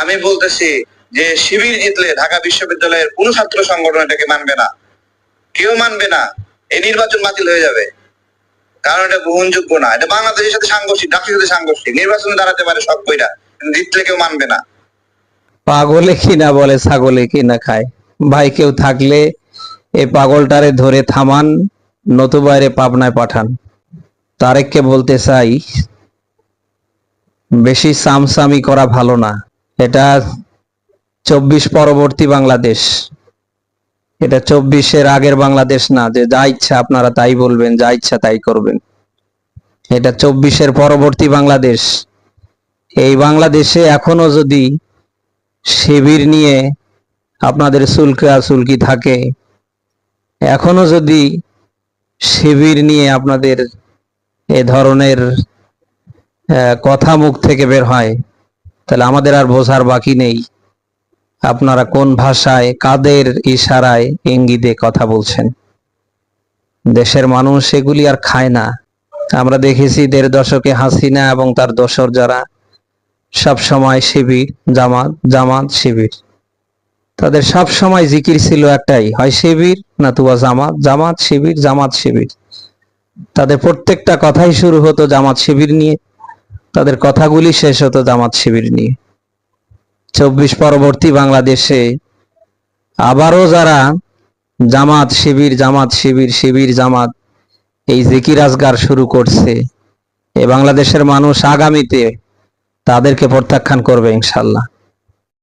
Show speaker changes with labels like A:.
A: আমি বলতেছি যে শিবির জিতলে ঢাকা বিশ্ববিদ্যালয়ের কোন ছাত্র সংগঠন এটাকে মানবে না। কেউ মানবে না। এই নির্বাচন বাতিল হয়ে যাবে। কারণ এটা গ্রহণযোগ্য না। এটা বাংলাদেশের সাথে সাংঘর্ষিক ঢাকার সাথে সাংঘর্ষিক। নির্বাচনে দাঁড়াতে পারে সব কিন্তু জিতলে কেউ মানবে না।
B: পাগলে কি না বলে, ছাগলে কি না খায়। ভাই, কেউ থাকলে এই পাগলটারে ধরে থামান নতুবাইরে পাবনায় পাঠান। তারেককে বলতে চাই, বেশি সামসামি করা ভালো না। এটা চব্বিশ পরবর্তী বাংলাদেশ। এটা চব্বিশের আগের বাংলাদেশ না, যে যা ইচ্ছা আপনারা তাই বলবেন, যা ইচ্ছা তাই করবেন। এটা চব্বিশের পরবর্তী বাংলাদেশ। এই বাংলাদেশে এখনও যদি শিবির নিয়ে আপনাদের সুলকা সুলকি থাকে, এখনও যদি শিবির নিয়ে আপনাদের এ ধরনের কথা মুখ থেকে বের হয় তাহলে আমাদের আর বোঝার বাকি নেই। আপনারা কোন ভাষায়, কাদের ইশারায় ইঙ্গিতে কথা বলছেন? দেশের মানুষ এগুলি আর খায় না। আমরা দেখেছি দেড় দশকে হাসিনা এবং তার দোসর যারা সব সময় শিবির, জামাত জামাত, শিবির। তাদের সব সময় জিকির ছিল একটাই, হয় শিবির না তুয়া জামাত জামাত, শিবির জামাত, শিবির। তাদের প্রত্যেকটা কথাই শুরু হতো জামাত, শিবির নিয়ে। তাদের কথাগুলি শেষ হতো জামাত শিবির নিয়ে। চব্বিশ পরবর্তী বাংলাদেশে আবারও যারা জামাত শিবির জামাত শিবির শিবির, জামাত, এই জিকির আজগার শুরু করছে, এ বাংলাদেশের মানুষ আগামীতে তাদেরকে প্রত্যাখ্যান করবে ইনশাল্লাহ।